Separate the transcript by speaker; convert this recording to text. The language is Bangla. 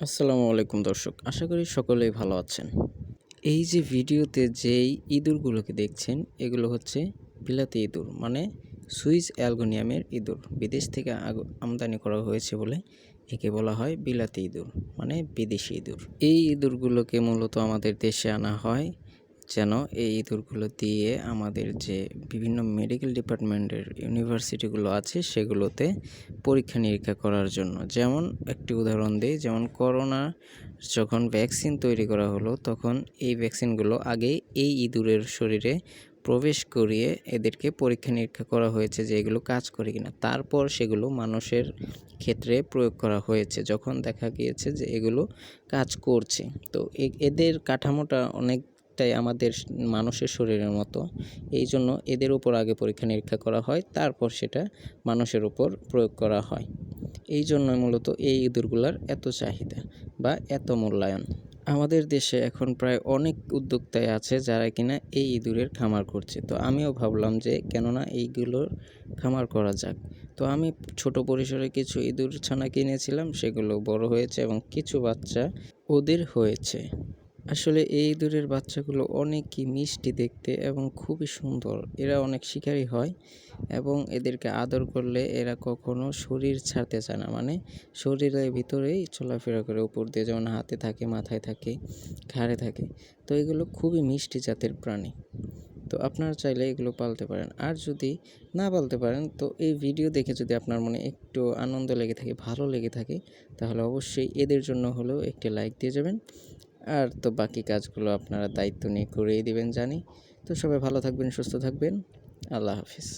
Speaker 1: আসসালামু আলাইকুম দর্শক, আশা করি সকলেই ভালো আছেন। এই যে ভিডিওতে যেই ইঁদুরগুলোকে দেখছেন, এগুলো হচ্ছে বিলাতি ইঁদুর মানে সুইস অ্যালগোনিয়ামের ইঁদুর। বিদেশ থেকে আমদানি করা হয়েছে বলে একে বলা হয় বিলাতি ইঁদুর মানে বিদেশি ইঁদুর। এই ইঁদুরগুলোকে মূলত আমাদের দেশে আনা হয় যেন এই ইঁদুরগুলো দিয়ে আমাদের যে বিভিন্ন মেডিকেল ডিপার্টমেন্টের ইউনিভার্সিটিগুলো আছে, সেগুলোতে পরীক্ষা নিরীক্ষা করার জন্য। যেমন একটি উদাহরণ দিই, যেমন করোনা যখন ভ্যাকসিন তৈরি করা হলো, তখন এই ভ্যাকসিনগুলো আগে এই ইঁদুরের শরীরে প্রবেশ করিয়ে এদেরকে পরীক্ষা নিরীক্ষা করা হয়েছে যে এগুলো কাজ করে কিনা। তারপর সেগুলো মানুষের ক্ষেত্রে প্রয়োগ করা হয়েছে, যখন দেখা গিয়েছে যে এগুলো কাজ করছে। তো এদের কাঠামোটা অনেকটাই আমাদের মানুষের শরীরের মতো। এই জন্য এদের উপর আগে পরীক্ষা নিরীক্ষা করা হয়, তারপর সেটা মানুষের উপর প্রয়োগ করা হয়। এই জন্য মূলত এই ইঁদুরগুলার এত চাহিদা বা এত মূল্যায়ন। আমাদের দেশে এখন প্রায় অনেক উদ্যোক্তাই আছে যারা কিনা এই ইঁদুরের খামার করছে। তো আমিও ভাবলাম যে কেননা এইগুলোর খামার করা যাক। তো আমি ছোট পরিসরে কিছু ইঁদুর ছানা কিনেছিলাম, সেগুলো বড় হয়েছে এবং কিছু বাচ্চা ওদের হয়েছে। আসলে এই ইঁদুরের বাচ্চাগুলো অনেকই মিষ্টি দেখতে এবং খুবই সুন্দর। এরা অনেক শিকারী হয় এবং এদেরকে আদর করলে এরা কখনো শরীর ছাড়তে চায় না। মানে শরীরের ভিতরেই চলাফেরা করে, উপর দিয়ে যেমন হাতে থাকে, মাথায় থাকে, ঘাড়ে থাকে। তো এগুলো খুবই মিষ্টি জাতের প্রাণী। তো আপনারা চাইলে এগুলো পালতে পারেন। আর যদি না পালতে পারেন, তো এই ভিডিও দেখে যদি আপনার মনে একটু আনন্দ লেগে থাকে, ভালো লেগে থাকে, তাহলে অবশ্যই এদের জন্য হলেও একটি লাইক দিয়ে যাবেন। আর তো বাকি কাজগুলো আপনারা দায়িত্ব নিয়ে করেই দিবেন জানি। তো সবাই ভালো থাকবেন, সুস্থ থাকবেন। আল্লাহ হাফিজ।